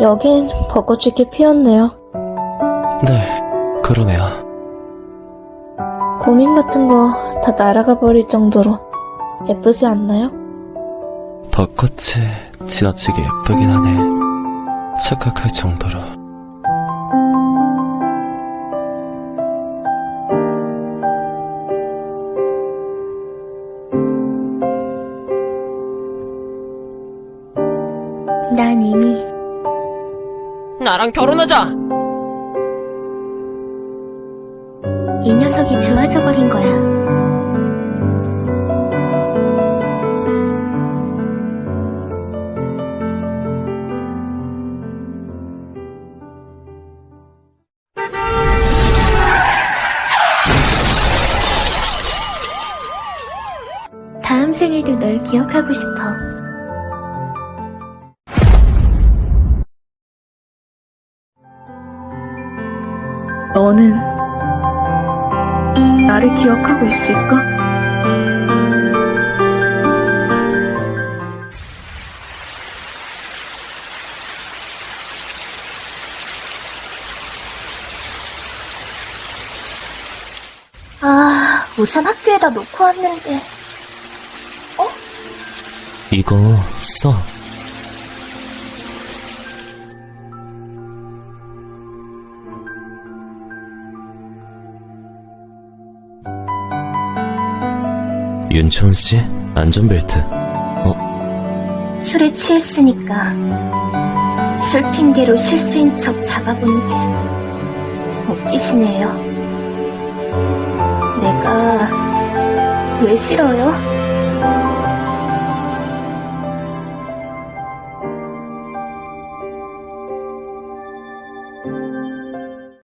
여긴 벚꽃이 이렇게 피었네요. 네, 그러네요. 고민 같은 거 다 날아가 버릴 정도로 예쁘지 않나요? 벚꽃이 지나치게 예쁘긴 하네. 착각할 정도로. 난 이미 나랑 결혼하자. 이 녀석이 좋아져 버린 거야. 다음 생에도 널 기억하고 싶어. 너는 나를 기억하고 있을까? 아, 우산 학교에다 놓고 왔는데. 이거 써. 윤초은 씨, 안전벨트. 어, 술에 취했으니까 술 핑계로 실수인 척 잡아본 게 웃기시네요. 내가 왜 싫어요?